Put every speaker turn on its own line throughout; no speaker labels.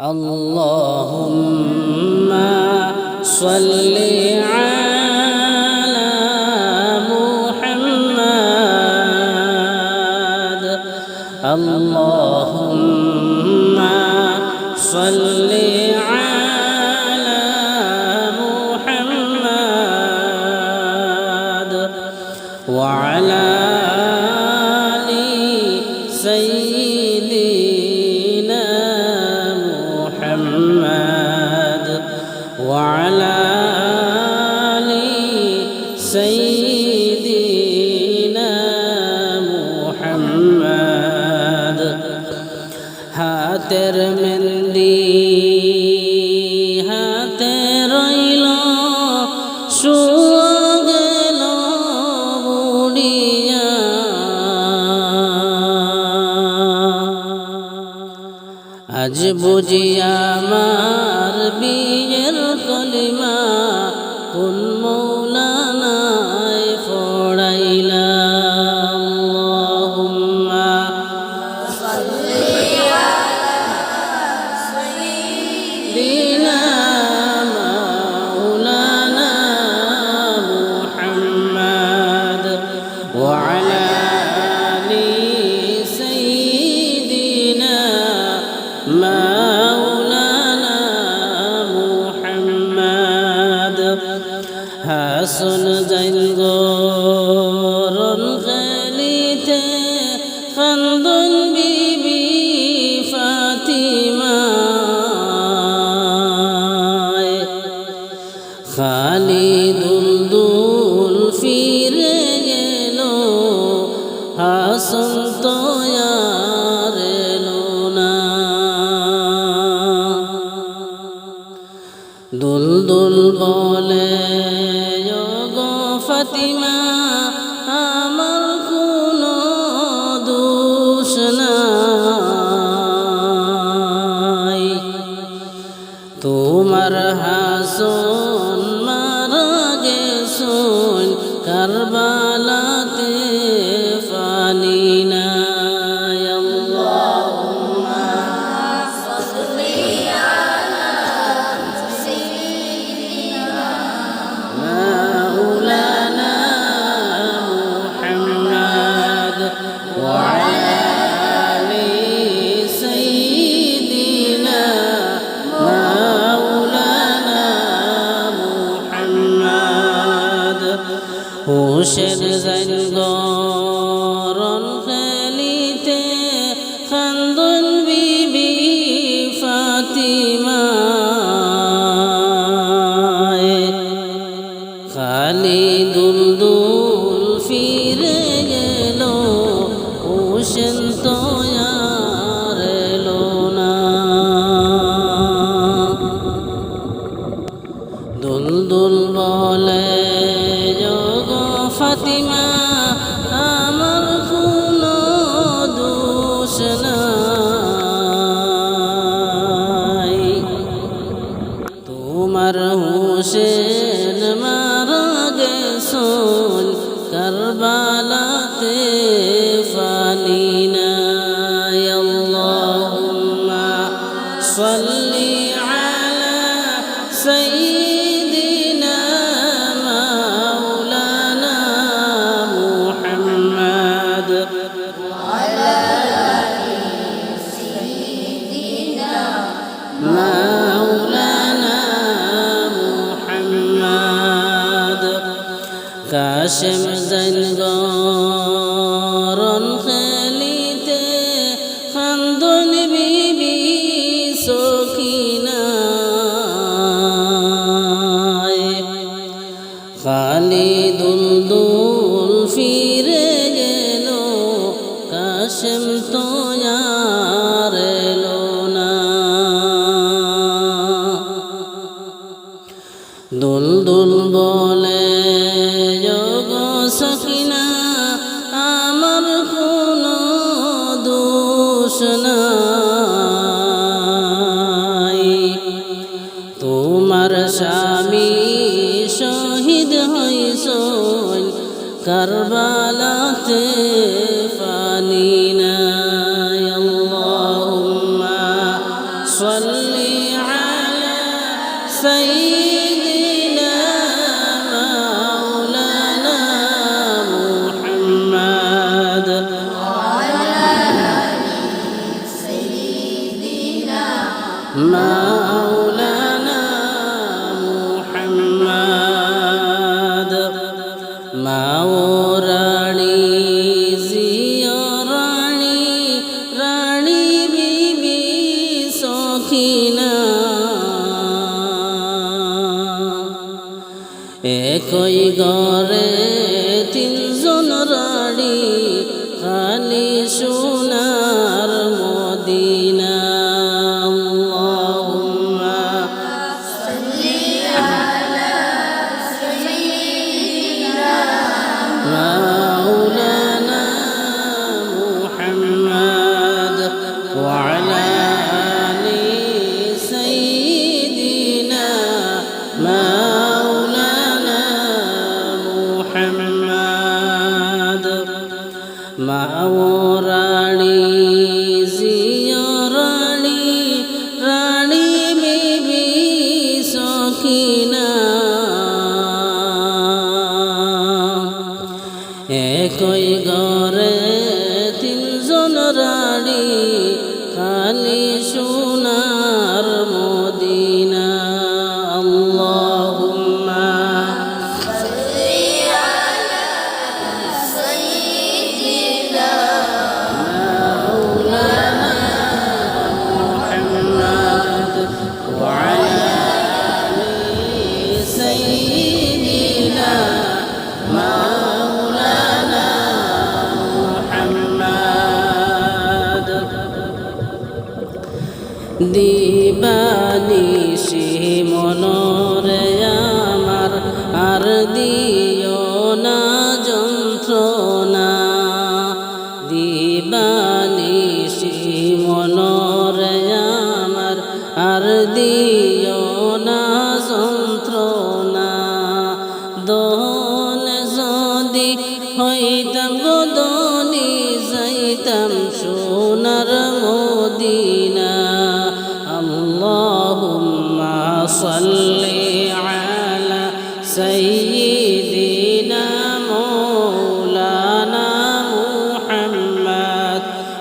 اللهم صل على محمد. اللهم صل على محمد. وعلى বুঝি আমার বি আসন যাইল গরণ খেলিতে খান্দন বিবি ফাতিমা। খালি দুল ফিরে গেল, হাসন তয়ার না। দুল বলে arzu হুশের জঙ্গরণ খেলিতে খান্দন বিবি ফাতিমা। খালি দুলদুল কারবালাতে ফানিনা আল্লাহুম্মা সাল্লি মাওরাণী माओ रानी দিবানিশি।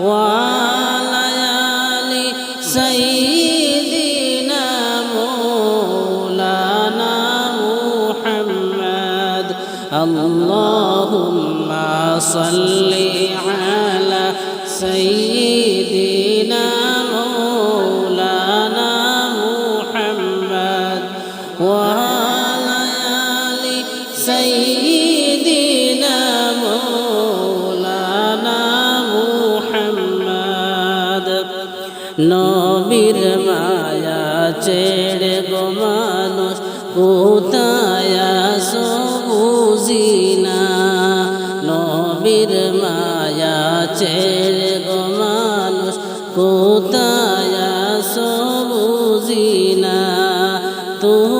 وليالي سيدنا مولانا محمد. اللهم صل ছেড়ে গো মানুষ কোথায় সবুজিনা নবীর মায়া ছেড়ে গো মানুষ কোথায় সবুজিনা তোমার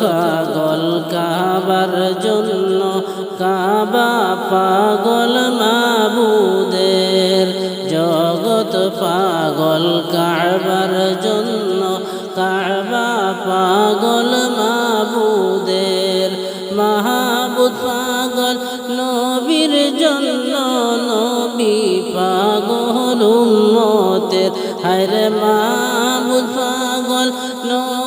কাগল কাবার জন্য কাবা পাগল মাবুদের জগত পাগল কাবার জন্য কাবা পাগল মাবুদের মাহবুদ পাগল নবীর জন্য নবী পাগল উম্মতের। হায়রে মাবুদ পাগল নবীর নবী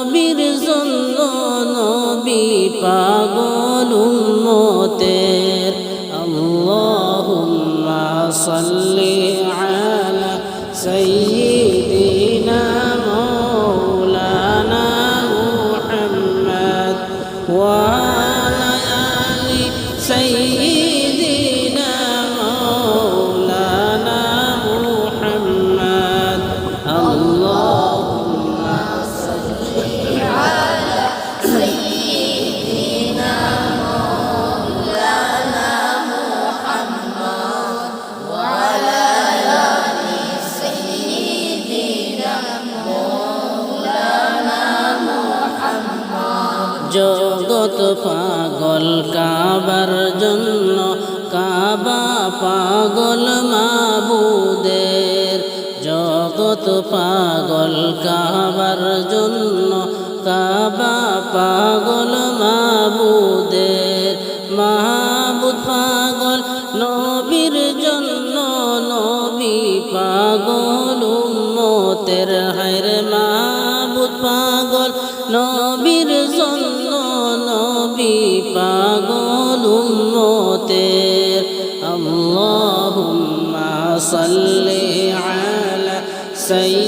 পাগল উম্মতের। আল্লাহুম্মা সাল্লি জগত পাগল, কাবার জন্য কাবা পাগল মাবুদের। জগত পাগল, কাবার জন্য কাবা পাগল মাবুদের। মাহবুদ পাগল, নবীর জন্য নবী পাগল উম্মতের। হায়র মাহবুদ পাগল, নবীর জন্য উম্মতের আল্লাহুম্মা সাল্লি আলা সাইয়্যিদিনা